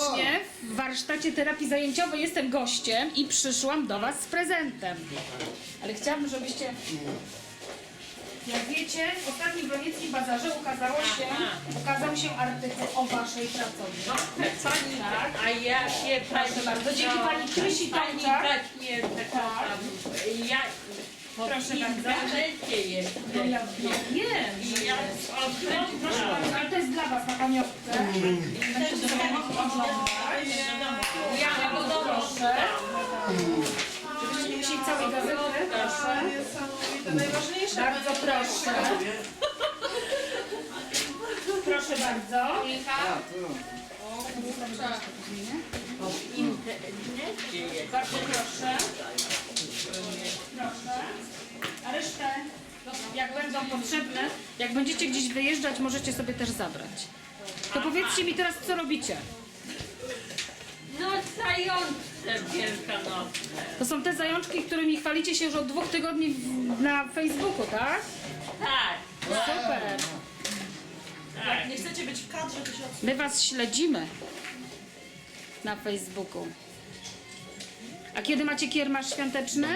serdecznie w warsztacie terapii zajęciowej. Jestem gościem i przyszłam do Was z prezentem. Ale chciałabym, żebyście... Jak wiecie, w ostatnim Bronieckim Bazarze ukazało się, ukazał się artykuł o Waszej pracowni. Pani, Tak. a ja się Proszę bardzo. Dzięki pani Krysi Pani Tomczak. tak nie taka ja Proszę bardzo. internecie jest. No ja wiem, że Ja. Proszę bardzo, ale to jest dla Was na pamiątkę. Będziecie sobie oglądać. Ja Proszę. Żebyście nie musieli całej gazety. Proszę. Najważniejsze Bardzo proszę. Proszę bardzo. jest. Bardzo proszę. Proszę. Jak będą potrzebne, jak będziecie gdzieś wyjeżdżać, możecie sobie też zabrać. To powiedzcie mi teraz, co robicie. No zające wielkanocne. To są te zajączki, którymi chwalicie się już od dwóch tygodni w- na Facebooku, tak? Tak, Super. tak. Nie chcecie być w kadrze, to się odsunie. My Was śledzimy na Facebooku. A kiedy macie kiermasz świąteczny?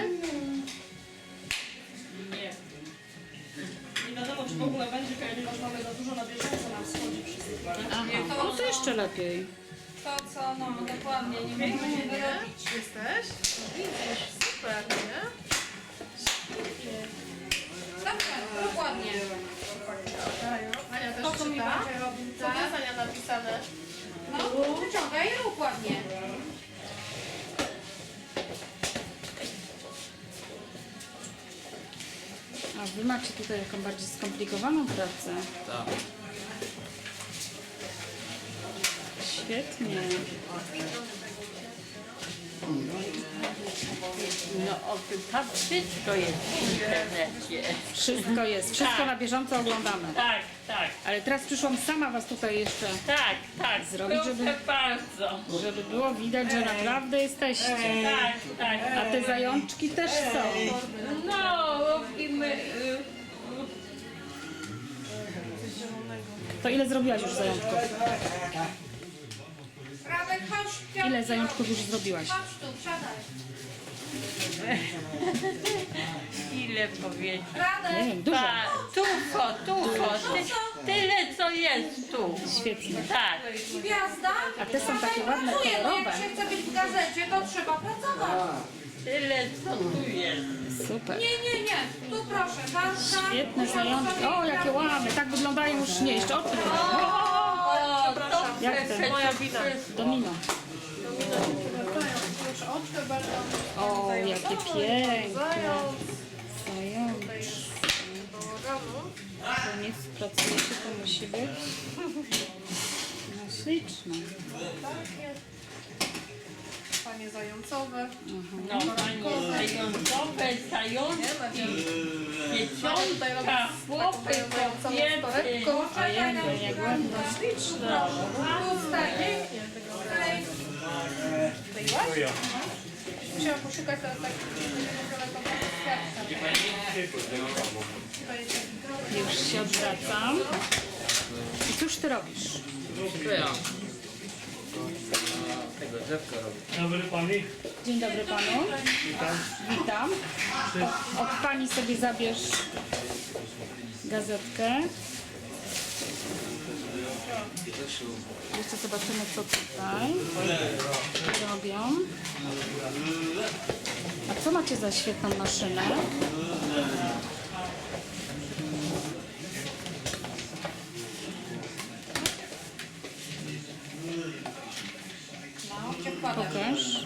W ogóle będzie, ponieważ mamy za dużo na bieżąco nam schodzi wszystko. Aha, no to jeszcze lepiej. To co, no dokładnie, nie możemy się wyrobić. Jesteś? Widzisz, super, nie? A Wy macie tutaj jaką bardziej skomplikowaną pracę. Tak. Świetnie. No o, tam wszystko jest w internecie. Wszystko jest, wszystko Tak. na bieżąco oglądamy. Tak, tak, Ale teraz przyszłam sama Was tutaj jeszcze, tak, tak. Zrobić, Proszę żeby- bardzo. żeby było widać, że naprawdę jesteście. Tak, tak. A te zajączki też są. No, To ile zrobiłaś już zajączków? Radek, chodź, Ile zajączków już zrobiłaś? chodź tu, siadaj. Ile powiedzieć? Nie Radek, wiem, dużo. Pa, tufo, tufo, ty, tyle co jest tu. Świetnie. Tak. gwiazda. A te są takie ładne, Pracuje, no kolorowe. jak się chce być w gazecie, to trzeba pracować. Tyle co tu jest. Super. Nie, nie, nie, tu proszę, ważka. Świetne zajączki. O, jakie ładne. Tak wyglądają już nie. Jeszcze oczy. Jak to? Moja wina. Domino. O, jakie piękne. Zając. To nie spracujecie, to musi być. No śliczne. Panie zającowe. No, panie zającowe, zajączki, dzieciątka, chłopy, kobiety. Ojej, jak ładne. Tutaj. Musiałam poszukać teraz tak Już się odwracam. I cóż ty robisz? Ja. Tego drzewka robię. Dobry pani. Dzień dobry panu. Witam. Od pani sobie zabierz gazetkę. Jeszcze zobaczymy co tutaj robią. A co macie za świetną maszynę? Pokaż.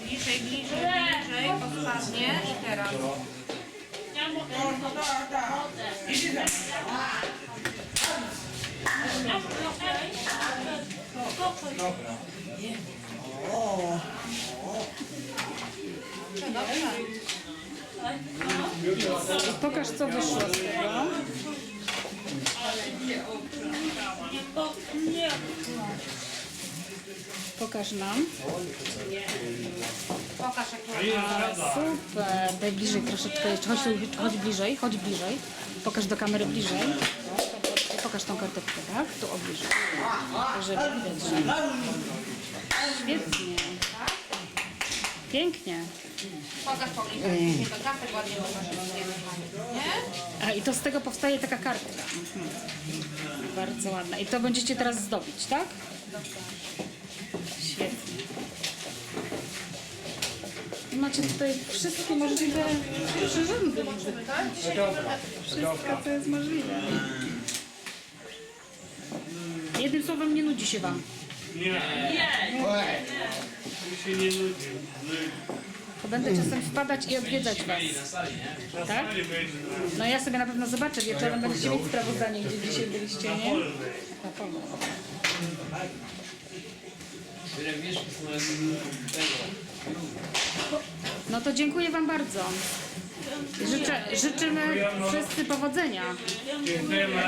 Bliżej, bliżej, bliżej, odpadnie i teraz. Pokaż co wyszło z tego. Pokaż nam. Pokaż jak super. Daj bliżej troszeczkę. Chodź, chodź bliżej, chodź bliżej. Pokaż do kamery bliżej. Pokaż tą karteczkę, tak? Tu obliżę. Żeby widać. Świetnie. Pięknie. Pokaż Paulinka, to kartek ładnie. Nie? A i to z tego powstaje taka kartka. Mhm. Bardzo ładna. I to będziecie teraz zdobić, tak? Świetnie. Macie tutaj wszystkie możliwe przyrządy. Wszystko, co jest możliwe. Jednym słowem, nie nudzi się Wam. się nie nudzi. To będę czasem wpadać i odwiedzać Was. Tak? Nie będzie. No ja sobie na pewno zobaczę wieczorem, będziecie mieć sprawozdanie, gdzie dzisiaj byliście, nie? Na pewno. Są jak tego. No to dziękuję Wam bardzo. Życzę, życzymy wszyscy powodzenia. Dziękujemy.